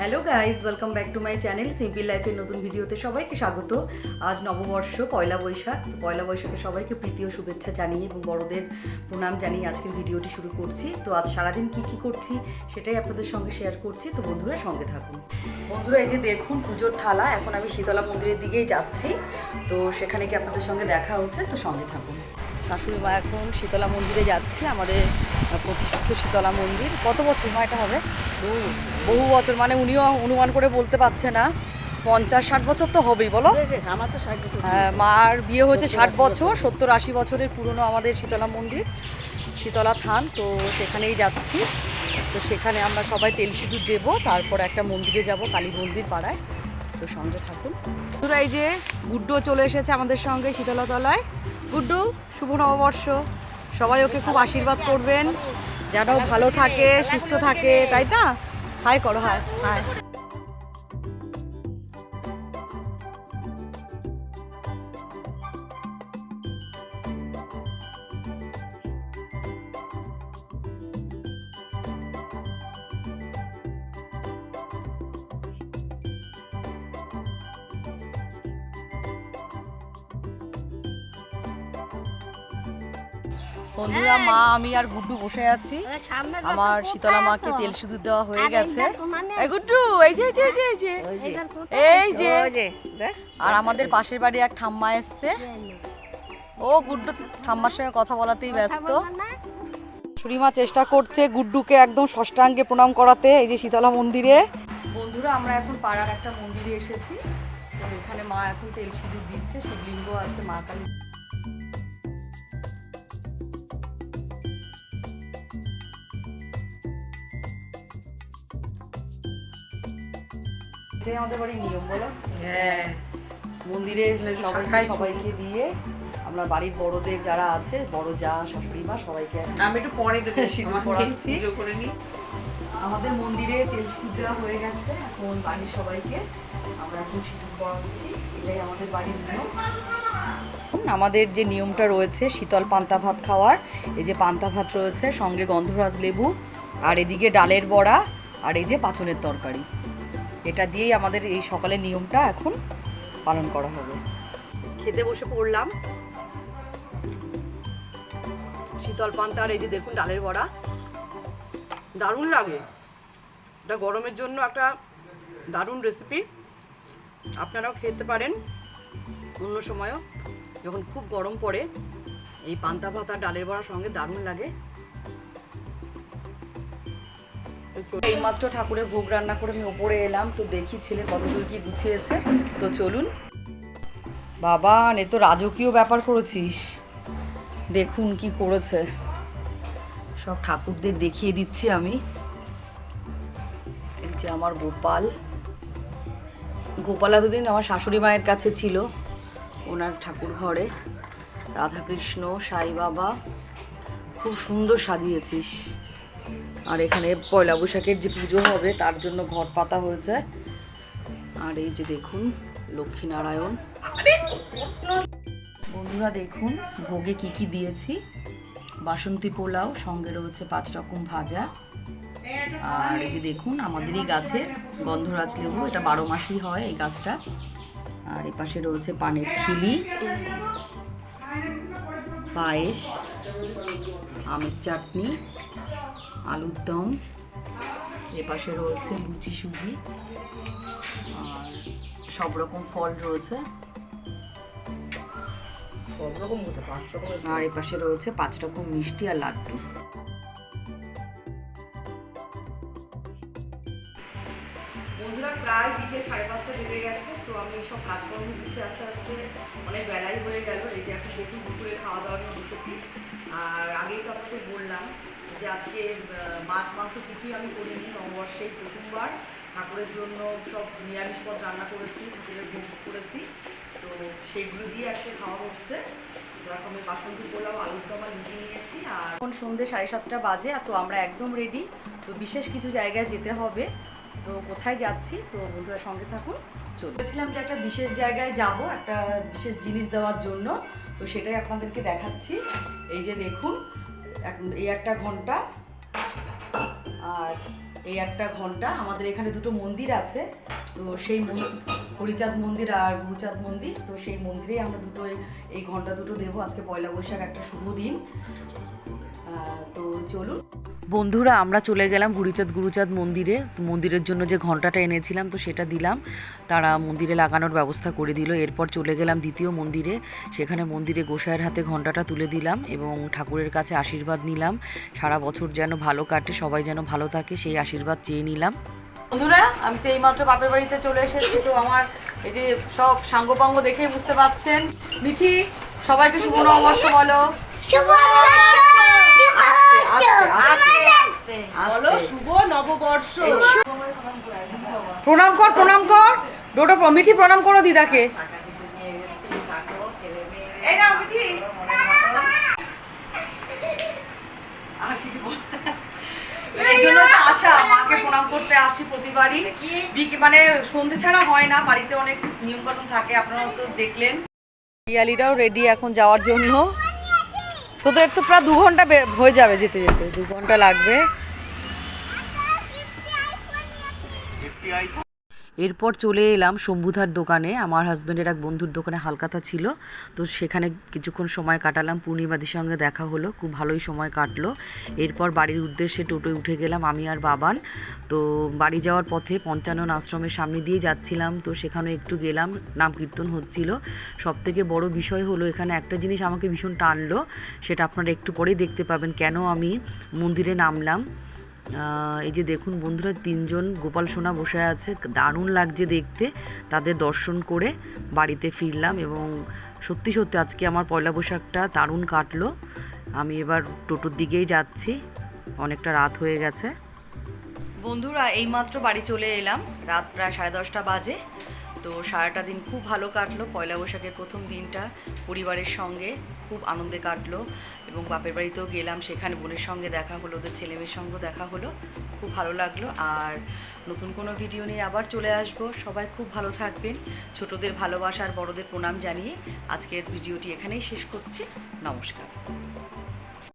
Hello guys welcome back to my channel simple লাইফের নতুন ভিডিওতে সবাইকে স্বাগত। আজ নববর্ষ, পয়লা বৈশাখ। পয়লা বৈশাখে সবাইকে প্রীতি ও শুভেচ্ছা জানিয়ে এবং বড়দের প্রণাম জানিয়ে আজকের ভিডিওটি শুরু করছি। তো আজ সারাদিন কি কি করছি সেটাই আপনাদের সঙ্গে শেয়ার করছি। তো বন্ধুরা সঙ্গে থাকুন। বন্ধুরা, এই যে দেখুন পুজোর থালা, এখন আমি শীতলা মন্দিরের দিকেই যাচ্ছি। তো সেখানে কি আপনাদের সঙ্গে দেখা হচ্ছে? তো সঙ্গে থাকুন। শাশুড়ি মা এখন শীতলা মন্দিরে যাচ্ছে আমাদের প্রতিষ্ঠিত শীতলা মন্দির। কত বছর মা এটা হবে? বহু বছর। মানে উনিও অনুমান করে বলতে পারছে না। পঞ্চাশ ষাট বছর তো হবেই বলো? আমার তো ষাট বছর হ্যাঁ, মার বিয়ে হয়েছে ষাট বছর। সত্তর আশি বছরের পুরনো আমাদের শীতলা মন্দির শীতলা থান তো সেখানেই যাচ্ছি। তো সেখানে আমরা সবাই তেল সিঁদুর দেবো তারপর একটা মন্দিরে যাব কালী মন্দির পাড়ায়। তো সঙ্গে থাকুন। বন্ধুরা, এই যে গুড্ডু চলে এসেছে আমাদের সঙ্গে শীতলতলায়। গুড্ডু, শুভ নববর্ষ। সবাই ওকে খুব আশীর্বাদ করবেন। যেন ভালো থাকে, সুস্থ থাকে, তাই না? হাই করো হ্যাঁ হাই। বন্ধুরা মা আমি আর গুড্ডু বসে আছি। আমার শীতলা মাকে তেল সিঁদুর দেওয়া হয়ে গেছে। এই গুড্ডু এই যে এই যে এই যে, এই যে। এই যে। ওই যে দেখ। আর আমাদের পাশের বাড়ি এক ঠাম্মা এসছে। ও গুড্ডু ঠাম্মার সঙ্গে কথা বলাতেই ব্যস্ত। সুরিমা চেষ্টা করছে গুড্ডুকে একদম ষষ্ঠাঙ্গে প্রণাম করাতে এই যে শীতলা মন্দিরে। বন্ধুরা আমরা এখন পাড়ার একটা মন্দিরে এসেছি। তো এখানে মা এখন তেল সিঁদুর দিচ্ছে শিবলিঙ্গ আছে মা কালী এটাই আমাদের বাড়ির নিয়ম বলো? হ্যাঁ। মন্দিরে সবাই সবাইকে দিয়ে আমরা বাড়ির বড়দের যারা আছে বড় যা শাশুড়ি মা সবাইকে আমি একটু পরে দেবো সিঁদুর। পুজো করে নি আমাদের মন্দিরে তেল সিঁদুর দেওয়া হয়ে গেছে। এখন বাড়ির সবাইকে আমরা এখন সিঁদুর পরাচ্ছি। এটাই আমাদের বাড়ির নিয়ম। আমাদের যে নিয়মটা রয়েছে শীতল পান্তা ভাত খাওয়ার এই যে পান্তা ভাত রয়েছে সঙ্গে গন্ধরাজ লেবু আর এদিকে ডালের বড়া আর এই যে পাথনের তরকারি। এটা দিয়েই আমাদের এই সকালের নিয়মটা এখন পালন করা হবে। খেতে বসে পড়লাম। শীতল পান্তা আর এই যে দেখুন ডালের বড়া। দারুণ লাগে। এটা গরমের জন্য একটা দারুণ রেসিপি আপনারাও খেতে পারেন। অন্য সময়ও যখন খুব গরম পড়ে, এই পান্তা ভাত আর ডালের বড়ার সঙ্গে দারুণ লাগে। এইমাত্র ঠাকুরের ভোগ রান্না করে আমি ওপরে এলাম, তো দেখি ছেলে কতদূর কি গুছিয়েছে। তো চলুন। বাবা, নে তো রাজকীয় ব্যাপার করেছিস। দেখুন কি করেছে। সব ঠাকুরদের দেখিয়ে দিচ্ছি আমি। এই যে আমার গোপাল। গোপাল এতদিন আমার শাশুড়ি মায়ের কাছে ছিল, ওনার ঠাকুর ঘরে। রাধাকৃষ্ণ, সাই বাবা, খুব সুন্দর সাজিয়েছিস। আর এখানে পয়লা বৈশাখের যে পুজো হবে, তার জন্য ঘট পাতা হয়েছে। আর এই যে দেখুন, লক্ষ্মীনারায়ণ। বন্ধুরা দেখুন, ভোগে কি কি দিয়েছি? বাসন্তী পোলাও, সঙ্গে রয়েছে পাঁচ রকম ভাজা। আর এই যে দেখুন, আমাদেরই গাছে গন্ধরাজ লেবু, এটা বারো মাসই হয় এই গাছটা। আর এ পাশে রয়েছে পানের খিলি, পায়েস, আমের চাটনি আলুর দম এ পাশে রয়েছে লুচি সুজি আর সব রকম ফল রয়েছে। আর এ পাশে রয়েছে পাঁচ রকম মিষ্টি আর লাড্ডু। বন্ধুরা প্রায় বিকেল সাড়ে পাঁচটা বেজে গেছে তো আমি সব কাজকর্ম গুছিয়ে আস্তে আস্তে অনেক বেলাই হয়ে গেল। এই যে এখন দুপুরে খাওয়া দাওয়া নিয়ে বসেছি। আর আগেই তো আপনাকে বললাম যে আজকে মাছ, মাংস কিছুই আমি করিনি নববর্ষে প্রথমবার। ঠাকুরের জন্য সব নিরামিষ পদ রান্না করেছি ঠাকুরের ভোগ করেছি। তো সেইগুলো দিয়ে আজকে খাওয়া হচ্ছে। রকমের বাসন্তী পোলাও, আলুর দম আর লুচি নিয়েছি। আর এখন সন্ধ্যে সাড়ে সাতটা বাজে তো আমরা একদম রেডি তো বিশেষ কিছু জায়গায় যেতে হবে। তো কোথায় যাচ্ছি? তো বন্ধুরা সঙ্গে থাকুন। চল বলছিলাম যে একটা বিশেষ জায়গায় যাব, একটা বিশেষ জিনিস দেওয়ার জন্য। তো সেটাই আপনাদেরকে দেখাচ্ছি। এই যে দেখুন এই একটা ঘণ্টা। আর এই একটা ঘণ্টা, আমাদের এখানে দুটো মন্দির আছে। তো সেই হরিচাঁদ মন্দির আর গুরুচাঁদ মন্দির। তো সেই মন্দিরে আমরা দুটো এই ঘণ্টা দুটো দেবো। আজকে পয়লা বৈশাখ একটা শুভ দিন। তো চলুন। বন্ধুরা, আমরা চলে গেলাম হরিচাঁদ গুরুচাঁদ মন্দিরে। মন্দিরের জন্য যে ঘন্টাটা এনেছিলাম, তো সেটা দিলাম। তারা মন্দিরে লাগানোর ব্যবস্থা করে দিল। এরপর চলে গেলাম দ্বিতীয় মন্দিরে। সেখানে মন্দিরে গোসাইয়ের হাতে ঘন্টাটা তুলে দিলাম এবং ঠাকুরের কাছে আশীর্বাদ নিলাম। সারা বছর যেন ভালো কাটে, সবাই যেন ভালো থাকে, সেই আশীর্বাদ চেয়ে নিলাম। বন্ধুরা, আমি তো এইমাত্র বাপের বাড়িতে চলে এসেছি, তো আমার এই যে সব সাঙ্গপাঙ্গ দেখে বুঝতে পারছেন মিঠি, সবাইকে শুভ নববর্ষ বলো। বলো শুভ নববর্ষ। প্রণাম কর প্রণাম কর। ডোটো মিঠি প্রণাম করো দিদাকে। এই নাও মিঠি। আর কিছু বল- এই জন্য তো মাকে প্রণাম করতে আসছি প্রতিবারই। মানে সন্ধে ছাড়া হয় না বাড়িতে অনেক নিয়ম কানুন থাকে আপনারা তো দেখলেন। পিয়ালিটাও রেডি এখন যাওয়ার জন্য। তোদের তো প্রায় দু ঘণ্টা হয়ে যাবে যেতে যেতে দু ঘণ্টা লাগবে। এরপর চলে এলাম শম্ভুধার দোকানে। আমার হাজব্যান্ডের এক বন্ধুর দোকানে হালকাতা ছিল। তো সেখানে কিছুক্ষণ সময় কাটালাম। পূর্ণিমাদির সঙ্গে দেখা হলো। খুব ভালোই সময় কাটলো। এরপর বাড়ির উদ্দেশ্যে টোটোয় উঠে গেলাম আমি আর বাবান। তো বাড়ি যাওয়ার পথে পঞ্চানন আশ্রমের সামনে দিয়ে যাচ্ছিলাম। তো সেখানে একটু গেলাম। নাম কীর্তন হচ্ছিল। সব থেকে বড় বিষয় হলো এখানে একটা জিনিস আমাকে ভীষণ টানলো। সেটা আপনারা একটু পরেই দেখতে পাবেন। কেন আমি মন্দিরে নামলাম? এই যে দেখুন বন্ধুরা, তিনজন গোপাল সোনা বসে আছে। দারুণ লাগছে দেখতে। তাদের দর্শন করে বাড়িতে ফিরলাম এবং সত্যি সত্যি আজকে আমার পয়লা বৈশাখটা দারুণ কাটলো। আমি এবার টোটোর দিকেই যাচ্ছি। অনেকটা রাত হয়ে গেছে। বন্ধুরা, এইমাত্র বাড়ি চলে এলাম। রাত প্রায় সাড়ে দশটা বাজে। তো সারাটা দিন খুব ভালো কাটলো। পয়লা বৈশাখের প্রথম দিনটা পরিবারের সঙ্গে খুব আনন্দে কাটলো। এবং বাপের বাড়িতেও গেলাম। সেখানে বোনের সঙ্গে দেখা হলো, ওদের ছেলেমেয়ের সঙ্গে দেখা হলো। খুব ভালো লাগল। আর নতুন কোনো ভিডিও নিয়ে আবার চলে আসব। সবাই খুব ভালো থাকবেন। ছোটদের ভালোবাসা আর বড়দের প্রণাম জানিয়ে আজকের ভিডিওটি এখানেই শেষ করছি। নমস্কার।